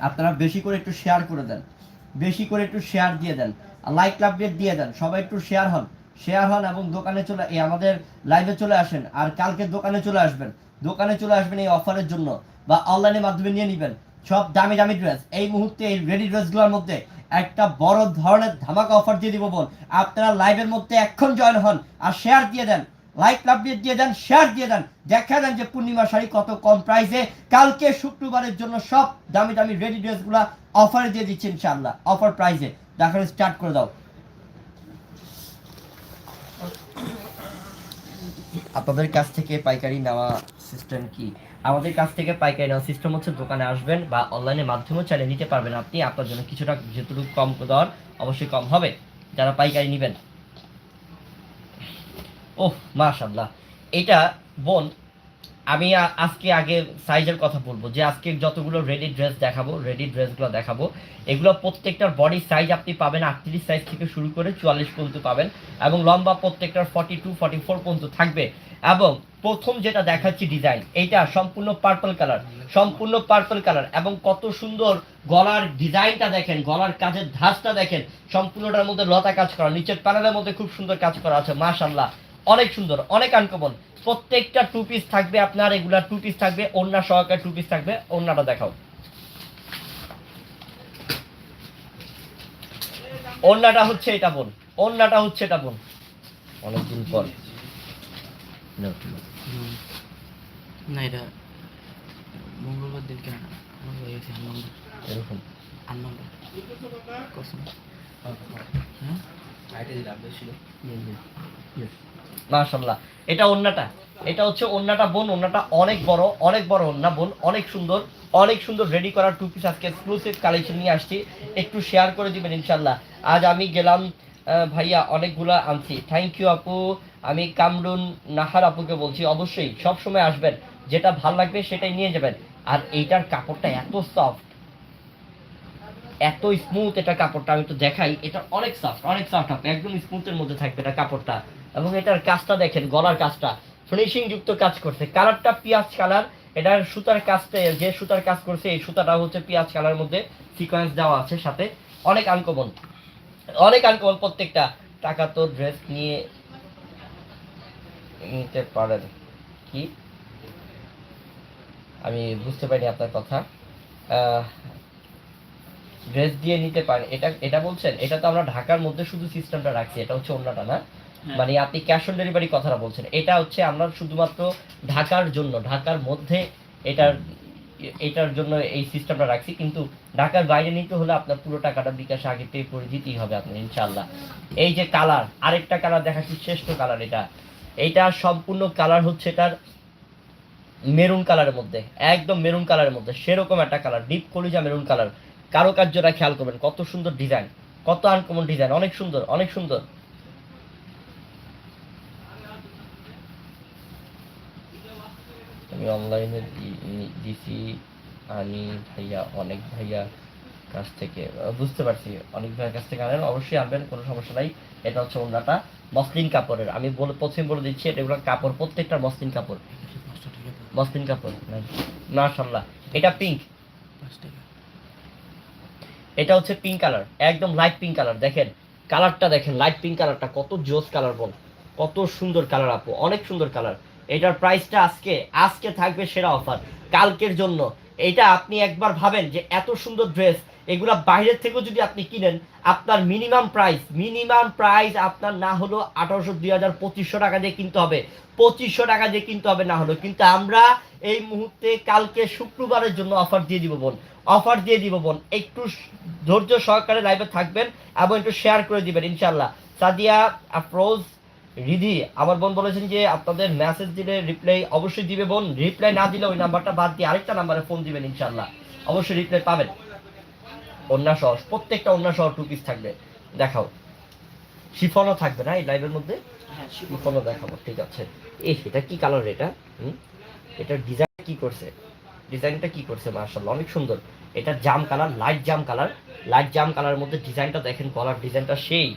আপনারা বেশি করে একটু শেয়ার করে দেন। বেশি করে একটু শেয়ার দিয়ে দেন। লাইক আপডেট দিয়ে দেন। সবাই একটু শেয়ার হন। শেয়ার হন এবং দোকানে চলে, এই আমাদের লাইভে চলে আসেন। আর কালকে দোকানে চলে আসবেন। দোকানে চলে আসবেন এই অফারের জন্য বা অনলাইনের মাধ্যমে নিয়ে নেবেন। সব দামি দামি ড্রেস এই মুহূর্তে এই রেডি ড্রেসগুলোর মধ্যে একটা বড় ধরনের ধামাকা অফার দিয়ে দিব বোন। আপনারা লাইভের মধ্যে এখন জয়েন হন। আর শেয়ার দিয়ে দেন। লাইক আপডেট দিয়ে দেন শেয়ার দিয়ে দেন। দেখা দেন যে পূর্ণিমা শাড়ি কত কম প্রাইসে কালকে শুক্রবারের জন্য সব দামি দামি রেডি ড্রেসগুলো অফারে দিয়ে দিচ্ছি ইনশাআল্লাহ। অফার প্রাইসে দেখানো স্টার্ট করে দাও। আপনাদের কাছ থেকে পাইকারি নেওয়া সিস্টেম কি? আমাদের কাছ থেকে পাইকারি নেওয়া সিস্টেম হচ্ছে দোকানে আসবেন বা অনলাইনের মাধ্যমেও চাইলে নিতে পারবেন আপনি। আপনার জন্য কিছুটা যেটুকু কম দেওয়ার অবশ্যই কম হবে। যারা পাইকারি নেবেন। ওহ মাশাল্লাহ এটা বোন, আমি আজকে আগে সাইজের কথা বলব যে আজকে যতগুলো রেডি ড্রেস দেখাবো রেডি ড্রেসগুলো দেখাবো, এগুলো প্রত্যেকটার বডি সাইজ আপনি পাবেন আটত্রিশ সাইজ থেকে শুরু করে চুয়াল্লিশ পর্যন্ত পাবেন এবং লম্বা প্রত্যেকটার ফর্টি টু ফর্টি ফোর পর্যন্ত থাকবে। এবং প্রথম যেটা দেখাচ্ছি ডিজাইন এইটা সম্পূর্ণ পার্পল কালার সম্পূর্ণ পার্পল কালার এবং কত সুন্দর গলার ডিজাইনটা দেখেন, গলার কাজের ধাঁচটা দেখেন, সম্পূর্ণটার মধ্যে লতা কাজ করা, নিচের প্যানেলের মধ্যে খুব সুন্দর কাজ করা আছে মাশাল্লাহ অনেক সুন্দর অনেক আনকমন প্রত্যেকটা টু পিস থাকবে আপনার এগুলা টু পিস থাকবে অন্য সহকারে টু পিস থাকবে অন্যটা দেখাও। অন্যটা হচ্ছে এটা বোন অন্যটা হচ্ছে এটা বোন। অনেকদিন পর। না এটা মঙ্গলবার দিন কেন? আমার হয়ে গেছে এরকম। নম্বর কসম। হ্যাঁ? মাশাল্লাহ এটা ওন্নাটা। এটা হচ্ছে ওন্নাটা বোন। ওন্নাটা অনেক বড় অনেক বড় ওন্না বোন। অনেক সুন্দর অনেক সুন্দর রেডি করা টু পিস আজকে এক্সক্লুসিভ কালেকশন নিয়ে আসছি। একটু শেয়ার করে দিবেন ইনশাল্লাহ আজ আমি গেলাম ভাইয়া অনেকগুলা আনছি। থ্যাংক ইউ আপু। আমি কামরুন নাহার আপুকে বলছি অবশ্যই সব সময় আসবেন। যেটা ভালো লাগবে সেটাই নিয়ে যাবেন। আর এইটার কাপড়টা এত সফট এত স্মুথ এটা কাপড়টা, আমি তো দেখাই, এটা অনেক সফট অনেক সফট হবে একদম স্মুথের মধ্যে থাকবে এটা কাপড়টা। এবং এটার কাজটা দেখেন, গলার কাজটা ফিনিশিং যুক্ত কাজ করছে। কালারটা পিঁয়াজ কালার, এটার সুতার কাজটা, যে সুতার কাজ করছে, এই সুতাটা হচ্ছে পিঁয়াজ কালার মধ্যে সিকোয়েন্স দেওয়া আছে সাথে। অনেক আনকমন অনেক আনকমন প্রত্যেকটা। টাকা তো ড্রেস নিয়ে নিতে পারেন। কি? আমি বুঝতে পারিনি আপনার কথা। ড্রেস দিয়ে নিতে পারেন এটা এটা বলছেন এটা তো আমরা ঢাকার মধ্যে শুধু সিস্টেমটা রাখছি এটা হচ্ছে অন্যটা না? হ্যাঁ। মানে আপনি ক্যাশ অন ডেলিভারি কথাটা বলছেন। এটা হচ্ছে আমরা শুধুমাত্র ঢাকার জন্য ঢাকার মধ্যে এটার এটার জন্য এই সিস্টেমটা রাখছি। কিন্তু ঢাকার বাইরে নিতে হলে আপনার পুরো টাকাটা বিকাশ আগে পে করে দিতেই হবে আপনার ইনশাল্লাহ এই যে কালার আরেকটা কালার দেখাচ্ছি শ্রেষ্ঠ কালার এটা। এইটা সম্পূর্ণ কালার হচ্ছে এটার মেরুন কালারের মধ্যে একদম মেরুন কালারের মধ্যে সেরকম একটা কালার ডিপ কলিজা মেরুন কালার কারুকার্যটা খেয়াল করবেন কত সুন্দর ডিজাইন কত আনকমন ডিজাইন অনেক সুন্দর অনেক সুন্দর। আমি অনলাইনে দিছি আনি ভাইয়া অনেক ভাইয়া কাছ থেকে বুঝতে পারছি অনেক ভাইয়ের কাছ থেকে আনেন অবশ্যই আনবেন কোনো সমস্যা নাই। এটা হচ্ছে ওনাটা মসলিন কাপড়ের। আমি বলে প্রথমে বলে দিচ্ছি এটা এগুলো কাপড় প্রত্যেকটা মসলিন কাপড়। মসলিন কাপড় মাশাল্লাহ এটা পিঙ্ক পাঁচ টাকা এটা হচ্ছে পিঙ্ক কালার একদম লাইট পিঙ্ক কালার দেখেন কালারটা দেখেন লাইট পিঙ্ক কালারটা কত জোস কালার বল, কত সুন্দর কালার আপু, অনেক সুন্দর কালার এটার প্রাইসটা আজকে আজকে থাকবে সেরা অফার কালকের জন্য। এটা আপনি একবার ভাবেন যে এত সুন্দর ড্রেস এগুলা বাইরের থেকেও যদি আপনি কিনেন, আপনার মিনিমাম প্রাইস মিনিমাম প্রাইস আপনার না হলো আঠারোশো, দুই হাজার, পঁচিশশো টাকা দিয়ে কিনতে হবে। পঁচিশশো টাকা দিয়ে কিনতে হবে না হলো কিন্তু আমরা এই মুহূর্তে, কালকে, শুক্রবারের জন্য অফার দিয়ে দিব বোন। অফার দিয়ে দিব বোন। একটু ধৈর্য সহকারে লাইভে থাকবেন এবং একটু শেয়ার করে দিবেন ইনশাল্লাহ সাদিয়া আফরোজ রিধি আমার বোন বলেছেন যে আপনাদের মেসেজ দিলে রিপ্লাই অবশ্যই দিবে বোন। রিপ্লাই না দিলে ওই নাম্বারটা বাদ দিয়ে আরেকটা নাম্বারে ফোন দিবেন ইনশাল্লাহ অবশ্যই রিপ্লাই পাবেন। অন্য সহ প্রত্যেকটা অন্য সহ টু পিস থাকবে। দেখাও। শিফনও থাকবে না এই লাইভের মধ্যে? হ্যাঁ শিফনও দেখাবো ঠিক আছে। এই এটা কি কালার এটা? হুম? এটার ডিজাইন কি করছে? ডিজাইনটা কি করছে মার্শাল্লাহ অনেক সুন্দর। এটা জাম কালার লাইট জাম কালার। লাইট জাম কালারের মধ্যে ডিজাইনটা দেখেন, গলার ডিজাইনটা সেই।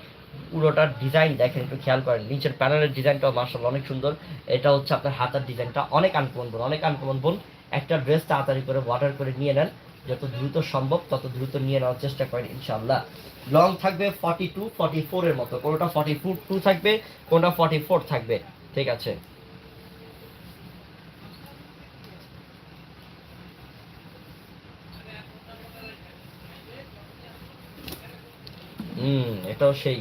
পুরোটার ডিজাইন দেখেন, একটু খেয়াল করেন। নিচের প্যানেলের ডিজাইনটাও মার্শাল্লাহ অনেক সুন্দর। এটা হচ্ছে আপনার হাতার ডিজাইনটা। অনেক আনকমন বোন অনেক আনকমন বোন একটা ড্রেস তাড়াতাড়ি করে অর্ডার করে নিয়ে নেন। যত দ্রুত সম্ভব, তত দ্রুত নিয়ে নেওয়ার চেষ্টা করেন ইনশাল্লাহ লং থাকবে ফর্টি টু ফর্টি ফোরের মতো। কোনোটা ফর্টি ফোর টু থাকবে, কোনোটা ফর্টি ফোর থাকবে, ঠিক আছে? হুম, এটাও সেই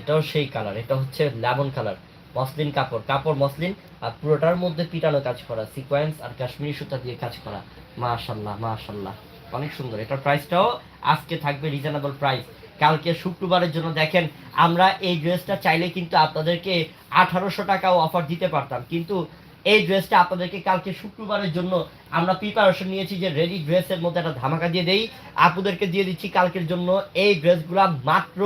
এটাও সেই কালার এটা হচ্ছে লেমন কালার মসলিন কাপড় কাপড় মসলিন আর পুরোটার মধ্যে পিটানো কাজ করা সিকোয়েন্স আর কাশ্মীরি সুতা দিয়ে কাজ করা, মাশাল্লাহ মাশাল্লাহ, অনেক সুন্দর, এটার প্রাইসটাও আজকে থাকবে রিজনেবল প্রাইস কালকে শুক্রবারের জন্য দেখেন, আমরা এই ড্রেসটা চাইলে কিন্তু আপনাদেরকে আঠারোশো টাকাও অফার দিতে পারতাম, কিন্তু এই ড্রেসটা আপনাদেরকে কালকে শুক্রবারের জন্য আমরা প্রিপারেশন নিয়েছি যে রেডি ড্রেসের মধ্যে একটা ধামাকা দিয়ে দেই। আপুদেরকে দিয়ে দিচ্ছি কালকের জন্য এই ড্রেসগুলো মাত্র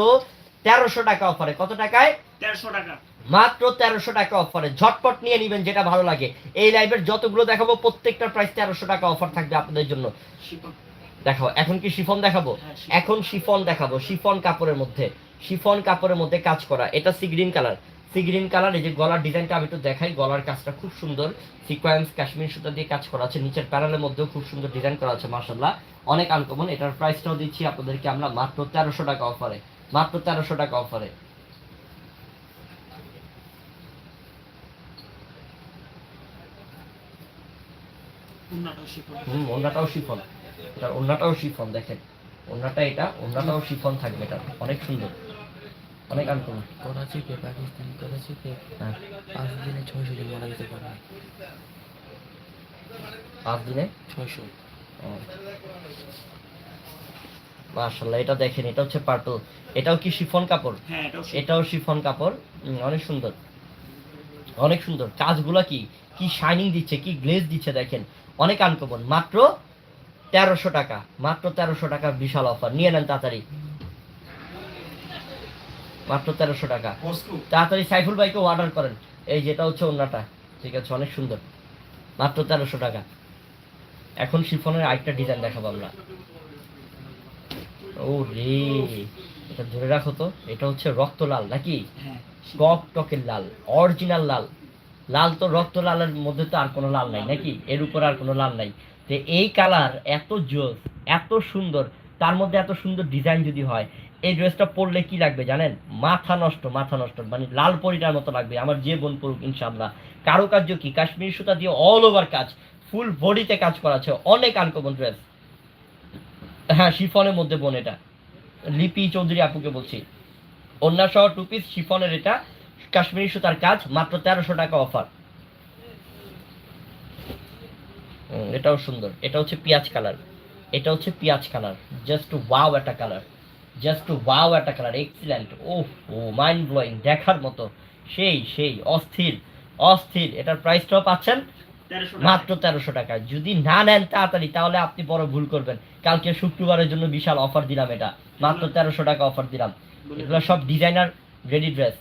তেরোশো টাকা অফারে কত টাকায়? দেড়শো টাকা। মাত্র তেরোশো টাকা অফারে ঝটপট নিয়ে নেবেন যেটা ভালো লাগে। এই লাইভের যতগুলো দেখাবো প্রত্যেকটার প্রাইস তেরোশো টাকা অফার থাকবে আপনাদের জন্য। দেখাও এখন কি শিফন দেখাবো? হ্যাঁ, এখন শিফন দেখাবো শিফন কাপড়ের মধ্যে। শিফন কাপড়ের মধ্যে কাজ করা। এটা sea green colour sea green colour এই যে গলার ডিজাইনটা আমি একটু দেখাই গলার কাজটা খুব সুন্দর। সিকোয়েন্স কাশ্মীর সুতা দিয়ে কাজ করা আছে নিচের প্যানেলের মধ্যেও খুব সুন্দর ডিজাইন করা আছে মার্শাল্লাহ অনেক আনকমন এটার প্রাইসটাও দিচ্ছি আপনাদেরকে আমরা মাত্র তেরোশো টাকা অফারে মাত্র তেরোশো টাকা অফারে শিপন শিফন। এটা ওন্নাটাও শিফন দেখেন। ওন্নাটা এটা ওন্নাটাও শিফন থাকবে এটা অনেক সুন্দর। অনেক আনকমন। করাচিতে পাকিস্তান করাচিতে হ্যাঁ। পাঁচ দিনে ছয়শো জন মারা যেতে পারে। পাঁচ দিনে? ছয়শো। মাশাল্লাহ এটা দেখেন এটা হচ্ছে পার্পল। এটাও কি শিফন কাপড়? হ্যাঁ এটাও শিফন। কাপড়। অনেক সুন্দর। অনেক সুন্দর। কাজগুলা কি? কি শাইনিং দিচ্ছে কি গ্লেজ দিচ্ছে দেখেন। অনেক আনকমন। মাত্র তেরোশো টাকা। মাত্র তেরোশো টাকা বিশাল অফার নিয়ে নেন তাড়াতাড়ি। মাত্র তেরোশো টাকা। তাড়াতাড়ি সাইফুল ভাইকে অর্ডার করেন। এই যেটা হচ্ছে অন্যটা ঠিক আছে অনেক সুন্দর। মাত্র তেরোশো টাকা। এখন শিফনের আরেকটা ডিজাইন দেখাবো আমরা। ও রে এটা ধরে রাখো তো এটা হচ্ছে রক্ত লাল নাকি? হ্যাঁ। টক টকের লাল অরিজিনাল লাল। লাল তো রক্ত লালের মধ্যে তো আর কোনো লাল নাই নাকি? এর উপর আর কোনো লাল নাই। তো এই কালার এত জোস এত সুন্দর তার মধ্যে এত সুন্দর ডিজাইন যদি হয় এই ড্রেসটা পরলে কি লাগবে জানেন? মাথা নষ্ট মাথা নষ্ট মানে লাল পরিটার মতো লাগবে আমার যে বোন পড়ুক ইনশাল্লাহ কারুকার্য কি? কাশ্মীর সুতা দিয়ে অল ওভার কাজ ফুল বডিতে কাজ করা আছে, অনেক আনকমন ড্রেস হ্যাঁ শিফনের মধ্যে বোন এটা। লিপি চৌধুরী আপুকে বলছি। অন্য সহ টু পিস শিফনের এটা, কাশ্মীরি সুতার কাজ, মাত্র তেরোশো টাকা অফার এটাও সুন্দর। এটা হচ্ছে পেঁয়াজ কালার। এটা হচ্ছে পেঁয়াজ কালার। জাস্ট ওয়াও একটা কালার। জাস্ট ওয়াও একটা কালার এক্সিলেন্ট ও ও মাইন্ড ব্লোয়িং দেখার মতো। সেই সেই অস্থির অস্থির। এটার প্রাইসটাও পাচ্ছেন মাত্র তেরোশো টাকা। যদি না নেন তাড়াতাড়ি তাহলে আপনি বড় ভুল করবেন। কালকে শুক্রবারের জন্য বিশাল অফার দিলাম এটা। মাত্র তেরোশো টাকা অফার দিলাম। এগুলো সব designer ready dress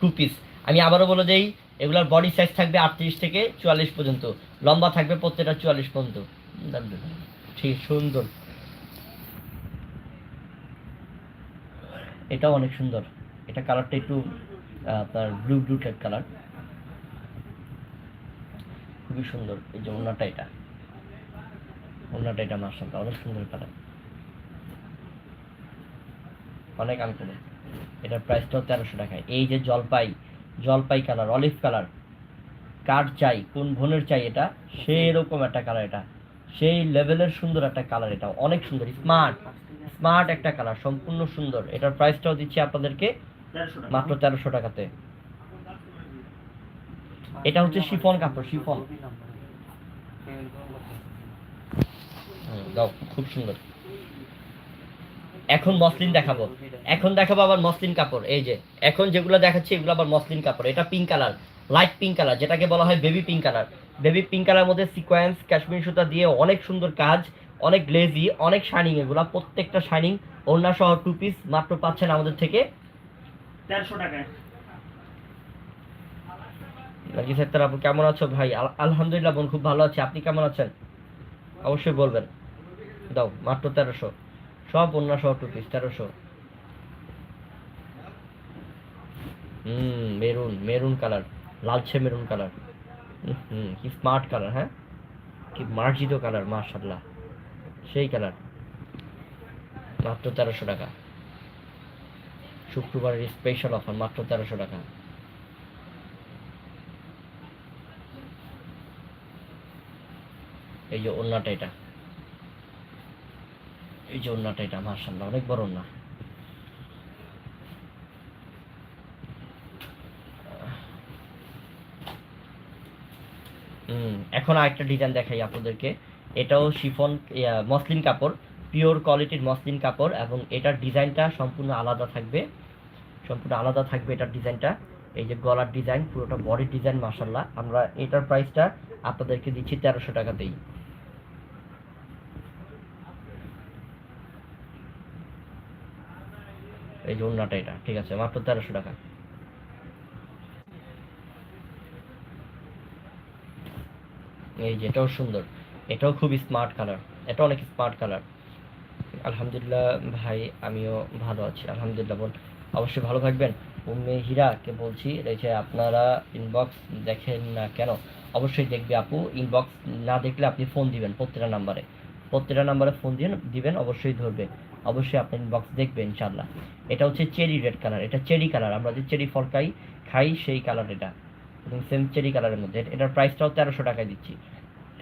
two piece আমি আবারও বলে দেই এগুলোর বডি সাইজ থাকবে আটত্রিশ থেকে চুয়াল্লিশ পর্যন্ত। লম্বা থাকবে প্রত্যেকটা চুয়াল্লিশ পর্যন্ত। ঠিক সুন্দর। এটাও অনেক সুন্দর। এটা কালারটা একটু আপনার ব্লু ব্লু টাইপ কালার খুবই সুন্দর। এই যে ওনাটা এটা। ওনাটা এটা আমার মার্শাল্লাহ অনেক সুন্দর কালার অনেক আনকমন এটার প্রাইসটাও তেরোশো টাকায় এই যে জলপাই জলপাই কালার অলিভ কালার কার চাই, কোন বোনের চাই এটা? সেই রকম একটা কালার এটা। সেই লেভেলের সুন্দর একটা কালার এটা। অনেক সুন্দর স্মার্ট স্মার্ট একটা কালার সম্পূর্ণ সুন্দর। এটার প্রাইসটাও দিচ্ছি আপনাদেরকে মাত্র তেরোশো টাকাতে। এটা হচ্ছে শিফন কাপড় শিফন। দাও খুব সুন্দর। এখন মসলিন দেখাবো। এখন দেখাবো আবার মসলিন কাপড় এই যে। এখন যেগুলো দেখাচ্ছি এগুলো আবার মসলিন কাপড়। এটা pink colour light pink colour যেটাকে বলা হয় baby pink colour baby pink colour মধ্যে সিকোয়েন্স কাশ্মীর সুতা দিয়ে অনেক সুন্দর কাজ। অনেক গ্লেজি অনেক শাইনিং এগুলা প্রত্যেকটা শাইনিং ওড়না সহ টু পিস মাত্র পাচ্ছেন আমাদের থেকে। তেরোশো টাকায়। নাকি স্যার আপু কেমন আছো ভাই? আলহামদুলিল্লাহ বোন খুব ভালো আছি। আপনি কেমন আছেন? অবশ্যই বলবেন। দাও মাত্র তেরোশো। সব অন্য সহ টু পিস তেরোশো। হুম মেরুন মেরুন কালার লালচে মেরুন কালার। হুম কি স্মার্ট কালার হ্যাঁ? কি মার্জিত কালার মার্শাল্লাহ সেই কালার মাত্র তেরোশো টাকা। শুক্রবারের স্পেশাল অফার মাত্র তেরোশো টাকা। এই যে ওন্নাটা এটা। এই যে ওন্নাটা এটা মার্শাল্লাহ অনেক বড় ওন্না এখন আরেকটা ডিজাইন দেখাই আপনাদেরকে। এটাও শিফন মসলিন কাপড় পিওর কোয়ালিটির মসলিন কাপড় এবং এটার ডিজাইনটা সম্পূর্ণ আলাদা থাকবে। সম্পূর্ণ আলাদা থাকবে এটার ডিজাইনটা। এই যে গলার ডিজাইন, পুরোটা বডির ডিজাইন মাসাল্লাহ আমরা এটার প্রাইসটা আপনাদেরকে দিচ্ছি তেরোশো টাকাতেই। এই যে ওন্নাটা এটা, ঠিক আছে, মাত্র তেরোশো টাকা। এই যে এটাও সুন্দর। এটাও খুব স্মার্ট কালার এটা অনেক স্মার্ট কালার আলহামদুলিল্লাহ ভাই, আমিও ভালো আছি, আলহামদুলিল্লাহ বল। অবশ্যই ভালো থাকবেন। উম্মে হীরাকে বলছি যে আপনারা ইনবক্স দেখেন না কেন, অবশ্যই দেখবে আপু ইনবক্স না দেখলে আপনি ফোন দিবেন প্রত্যেকটা নাম্বারে প্রত্যেকটা নাম্বারে ফোন দিন, দিবেন, অবশ্যই ধরবে। অবশ্যই আপনি ইনবক্স দেখবেন ইনশাল্লাহ এটা হচ্ছে চেরি রেড কালার এটা চেরি কালার আমরা যে চেরি ফলকাই খাই সেই কালার এটা। সেম চেরি কালারের মধ্যে। এটার প্রাইসটাও তেরোশো টাকায় দিচ্ছি।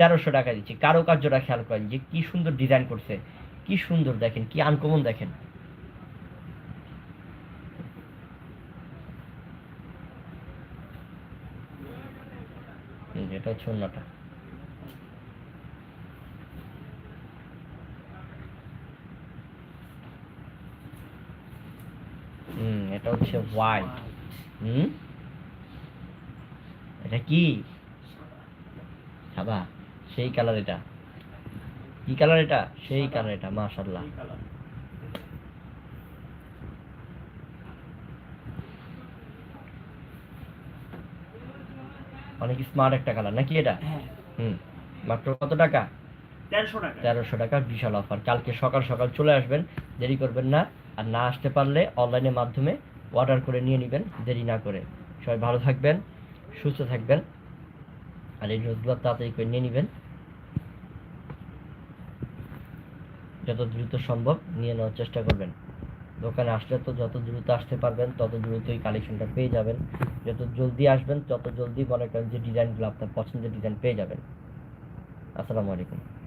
তেরোশো টাকা দিচ্ছি। কারও কার্যটা খেয়াল করেন যে কি সুন্দর ডিজাইন করছে, কি সুন্দর দেখেন, কি আনকমন দেখেন। এটা হচ্ছে অন্যটা হুম, এটা হচ্ছে হোয়াইট হুম? এটা কি? সেই কালার এটা। কি কালার এটা? সেই কালার এটা মাশাল্লাহ অনেক স্মার্ট একটা কালার নাকি এটা? হ্যাঁ। হুম মাত্র কত টাকা? তেরোশো টাকা। বিশাল অফার কালকে সকাল সকাল চলে আসবেন দেরি করবেন না। আর না আসতে পারলে অনলাইনের মাধ্যমে অর্ডার করে নিয়ে নেবেন দেরি না করে। সবাই ভালো থাকবেন সুস্থ থাকবেন। আর এই ড্রেসগুলো তাড়াতাড়ি করে নিয়ে নেবেন। যত দ্রুত সম্ভব নিয়ে নেওয়ার চেষ্টা করবেন। দোকানে আসলে তো যত দ্রুত আসতে পারবেন, তত দ্রুতই কালেকশনটা পেয়ে যাবেন। যত জলদি আসবেন, তত জলদি মনে করেন যে ডিজাইনগুলো আপনার পছন্দের ডিজাইন পেয়ে যাবেন। আসসালামু আলাইকুম।